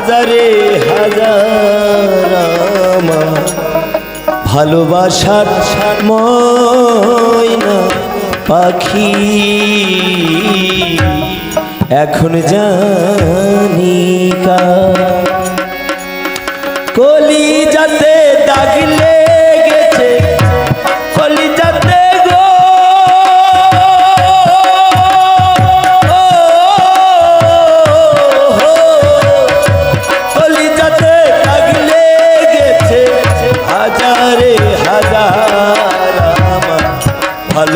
হাজারে হাজার ভালোবাসার ময়না পাখি। এখন জানিকা কলি যাতে দাগ গেছে কলি যা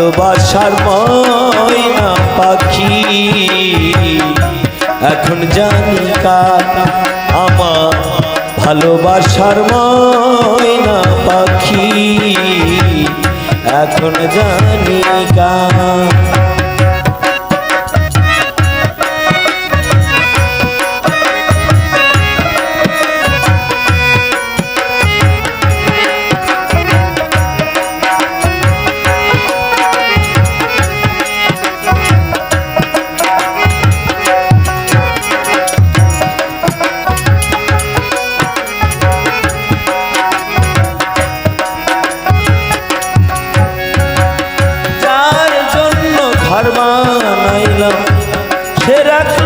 ভালোবাসার ময়না পাখি। এখন জানি কাটা আমার ভালোবাসার ময়না পাখি। এখন জানি কা direct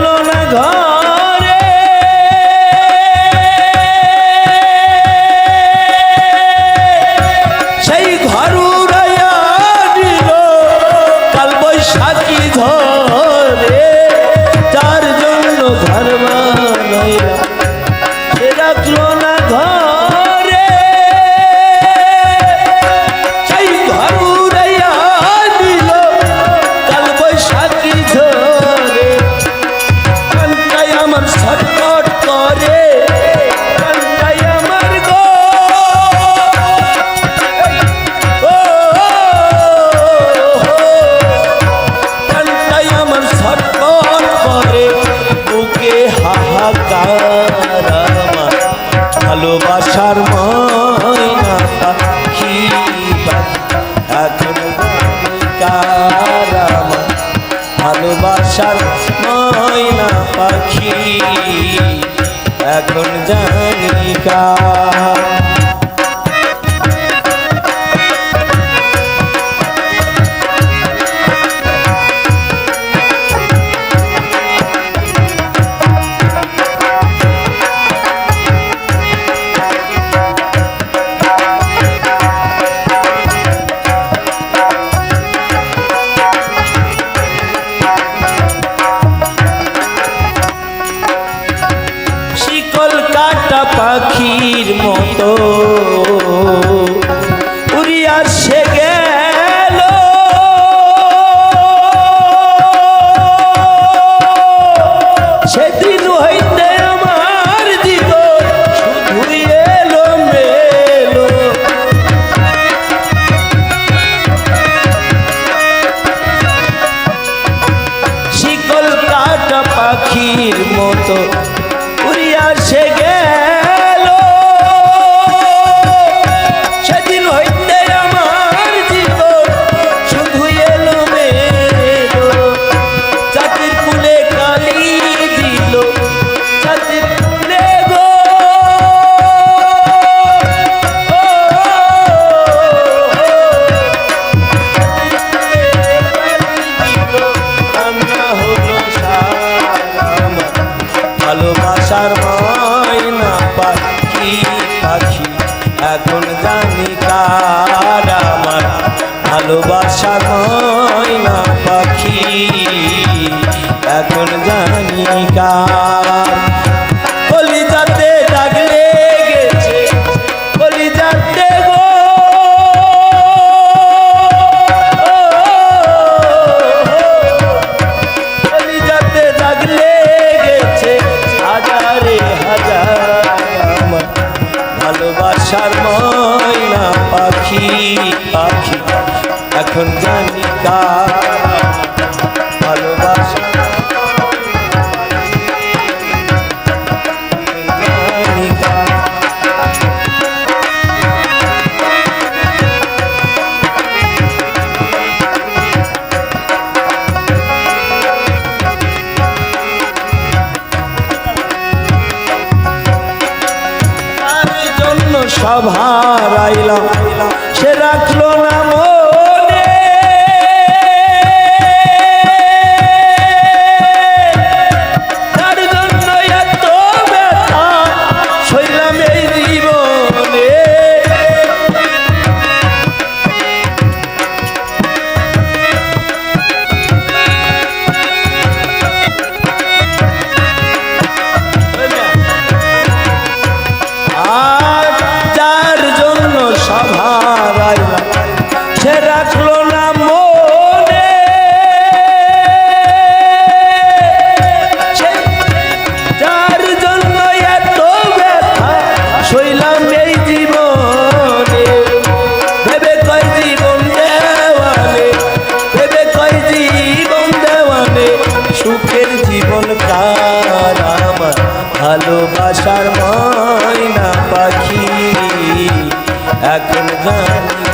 আমার ভালোবাসার ময়না পাখি এখন আমার ভালোবাসার ময়না পাখি এখন জানি পাখির মতো জানি কার ময়না পাখি। এখন জানি কার। কলিজাতে দাগ লেগেছে, কলিজাতে গো। কলিজাতে দাগ লেগেছে, হাজারে হাজার পাখি পাখি এখন জানি কার ভালোবাসা। সভার আইলাম রাখলো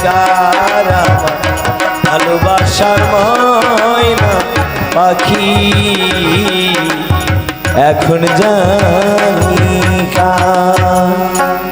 আমার ভালোবাসার ময়না পাখি এখন জানি কার।